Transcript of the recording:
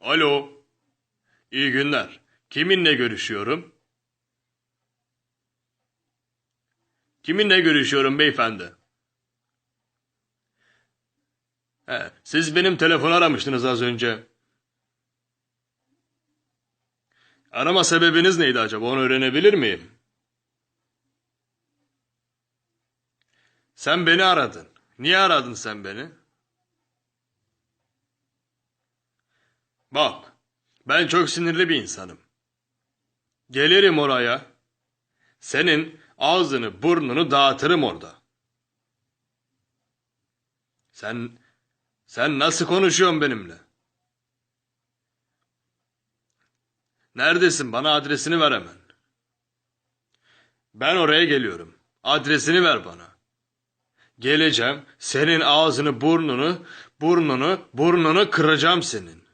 Alo. İyi günler. Kiminle görüşüyorum? Kiminle görüşüyorum beyefendi? He, siz benim telefonu aramıştınız az önce. Arama sebebiniz neydi acaba? Onu öğrenebilir miyim? Sen beni aradın. Niye aradın sen beni? Bak, ben çok sinirli bir insanım. Gelirim oraya. Senin ağzını burnunu dağıtırım orada. Sen sen nasıl konuşuyorsun benimle? Neredesin? Bana adresini ver hemen. Ben oraya geliyorum. Adresini ver bana. Geleceğim, senin ağzını, burnunu, burnunu, burnunu kıracağım senin.